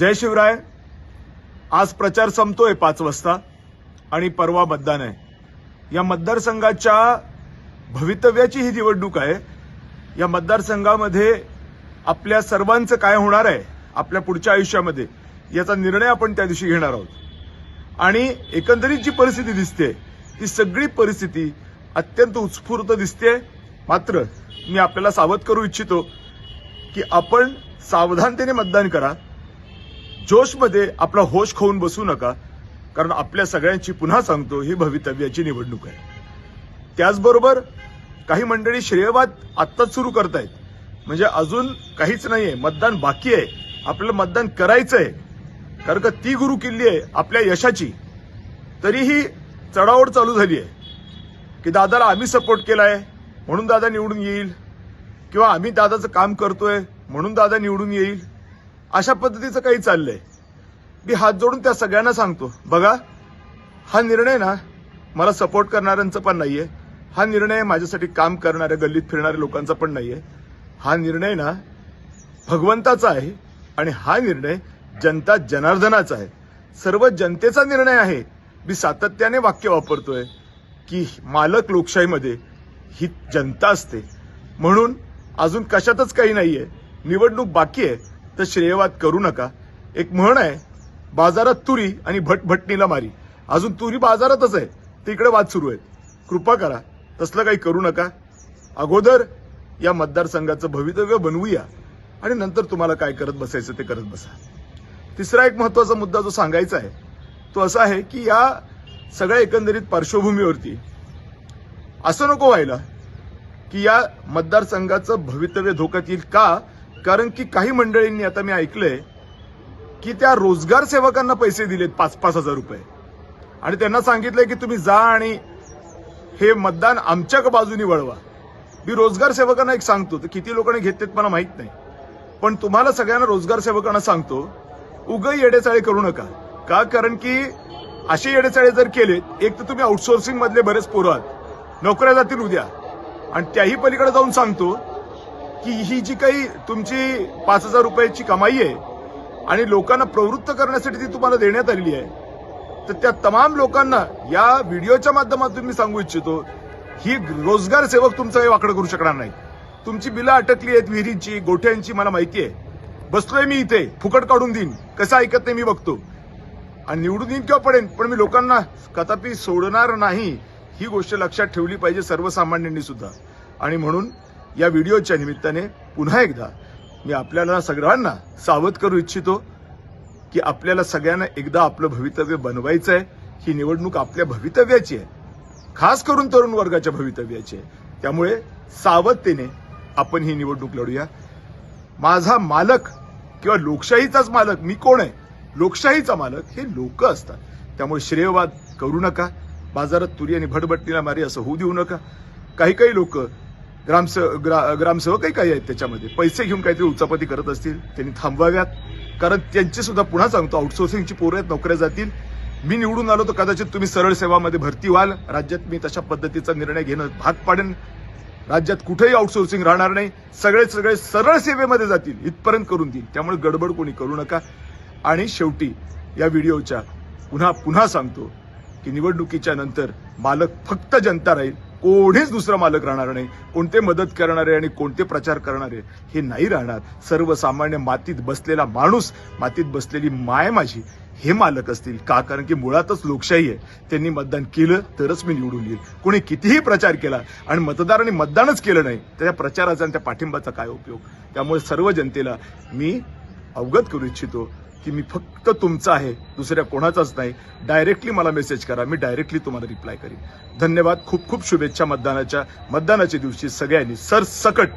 जय शिवराय. आज प्रचार संपतोय पाच वाजता आणि परवा मतदान आहे. या मतदारसंघाच्या भवितव्याची ही निवडणूक आहे. या मतदारसंघामध्ये आपल्या सर्वांचं काय होणार आहे आपल्या पुढच्या आयुष्यामध्ये याचा निर्णय आपण त्या दिवशी घेणार आहोत. आणि एकंदरीत जी परिस्थिती दिसते ती सगळी परिस्थिती अत्यंत उत्स्फूर्त दिसते. मात्र मी आपल्याला सावध करू इच्छितो की आपण सावधानतेने मतदान करा. जोशमध्ये आपला होश खाऊन बसू नका कारण आपल्या सगळ्यांची पुन्हा सांगतो ही भवितव्याची निवडणूक आहे. त्याचबरोबर काही मंडळी श्रेयवाद आत्ताच सुरू करतायत. म्हणजे अजून काहीच नाहीये मतदान बाकी आहे. आपल्याला मतदान करायचं आहे कारण का ती गुरु किल्ली आहे आपल्या यशाची. तरीही चढाओढ चालू झाली आहे. की दादाला आम्ही सपोर्ट केलाय म्हणून दादा निवडून येईल. किंवा आम्ही दादाचं काम करतोय म्हणून दादा निवडून येईल. अशा पद्धतीचं काही चाललंय. मी हात जोडून त्या सगळ्यांना सांगतो बघा हा निर्णय ना मला सपोर्ट करणाऱ्यांचा पण नाहीये. हा निर्णय माझ्यासाठी काम करणाऱ्या गल्लीत फिरणाऱ्या लोकांचा पण नाहीये. हा निर्णय ना भगवंताचा आहे आणि हा निर्णय जनता जनार्दनाचा आहे. सर्व जनतेचा निर्णय आहे. मी सातत्याने वाक्य वापरतोय की मालक लोकशाहीमध्ये ही जनता असते. म्हणून अजून कशातच काही नाहीये. निवडणूक बाकी आहे. तर श्रेयवाद करू नका. एक म्हण आहे बाजारात तुरी आणि भटभटणीला मारी. अजून तुरी बाजारातच आहे तिकडे वाद सुरू आहेत. कृपा करा तसलं काही करू नका. अगोदर या मतदारसंघाचं भवितव्य बनवूया आणि नंतर तुम्हाला काय करत बसायचं ते करत बसा. तिसरा एक महत्त्वाचा मुद्दा जो सांगायचा आहे तो असा आहे की या सगळ्या एकंदरीत पार्श्वभूमीवरती असं नको व्हायला की या मतदारसंघाचं भवितव्य धोक्यात येईल का कारण की काही मंडळींनी आता मी ऐकलंय की त्या रोजगार सेवकांना पैसे दिलेत पाच पाच हजार रुपये. आणि त्यांना सांगितलंय की तुम्ही जा आणि हे मतदान आमच्या बाजूनी वळवा. मी रोजगार सेवकांना एक सांगतो तर किती लोकांनी घेतलेत मला माहीत नाही. पण तुम्हाला सगळ्यांना रोजगार सेवकांना सांगतो उग येडेचाळे करू नका. का? कारण की असे येडेचाळे जर केलेत एक तर तुम्ही आउटसोर्सिंग मधले बरेच पोरं आहात. नोकऱ्या जातील उद्या. आणि त्याही पलीकडे जाऊन सांगतो की ही जी काही तुमची पाच हजार रुपयाची कमाई आहे आणि लोकांना प्रवृत्त करण्यासाठी ती तुम्हाला देण्यात आलेली आहे तर त्या तमाम लोकांना या व्हिडिओच्या माध्यमातून मी सांगू इच्छितो ही रोजगार सेवक तुमचं काही वाकडं करू शकणार नाही. तुमची बिलं अटकली आहेत विहिरींची गोठ्यांची मला माहिती आहे. बसलोय मी इथे फुकट काढून देईन. कसं ऐकत नाही मी बघतो. आणि निवडून येईन किंवा पडेन पण मी लोकांना कदापि सोडणार नाही ही गोष्ट लक्षात ठेवली पाहिजे सर्वसामान्यांनी सुद्धा. आणि म्हणून या व्हिडिओच्या निमित्ताने पुन्हा एकदा मी आपल्याला सगळ्यांना सावध करू इच्छितो की आपल्याला सगळ्यांना एकदा आपलं भवितव्य बनवायचं आहे ही निवडणूक आपल्या भवितव्याची आहे. खास करून तरुण वर्गाच्या भवितव्याची आहे. त्यामुळे सावधतेने आपण ही निवडणूक लढूया. माझा मालक किंवा लोकशाहीचाच मालक मी कोण आहे? लोकशाहीचा मालक हे लोक असतात. त्यामुळे श्रेयवाद करू नका. बाजारात तुरी आणि भटभटणीला मारी असं होऊ देऊ नका. काही काही लोक ग्रामस ग्रा, ग्रामसेवकही काही आहेत त्याच्यामध्ये. पैसे घेऊन काहीतरी उचापती करत असतील त्यांनी थांबवाव्यात. कारण त्यांची सुद्धा पुन्हा सांगतो आउटसोर्सिंगची पोरं आहेत नोकऱ्या जातील. मी निवडून आलो तर कदाचित तुम्ही सरळ सेवामध्ये भरती व्हाल. राज्यात मी तशा पद्धतीचा निर्णय घेणं भाग पाडेन. राज्यात कुठेही आउटसोर्सिंग राहणार नाही. सगळे सगळे सरळ सेवेमध्ये जातील इथपर्यंत करून देईल. त्यामुळे गडबड कोणी करू नका. आणि शेवटी या व्हिडिओच्या पुन्हा पुन्हा सांगतो की निवडणुकीच्या नंतर मालक फक्त जनता राहील. कोणीच दुसरा मालक राहणार नाही. कोणते मदत करणारे आणि कोणते प्रचार करणारे हे नाही राहणार. सर्वसामान्य मातीत बसलेला माणूस मातीत बसलेली माय माझी हे मालक असतील. का? कारण की मुळातच लोकशाही आहे. त्यांनी मतदान केलं तरच मी निवडून येईल. कोणी कितीही प्रचार केला आणि मतदारांनी मतदानच केलं नाही त्या प्रचाराचा आणि त्या पाठिंबाचा काय उपयोग? त्यामुळे सर्व जनतेला मी अवगत करू इच्छितो की मी फक्त तुमचा आहे दुसऱ्या कोणाचाच नाही. डायरेक्टली मला मेसेज करा मी डायरेक्टली तुम्हाला रिप्लाय करीन. धन्यवाद खूप खूप शुभेच्छा मतदानाच्या मतदानाच्या दिवशी सगळ्यांनी. सरसकट.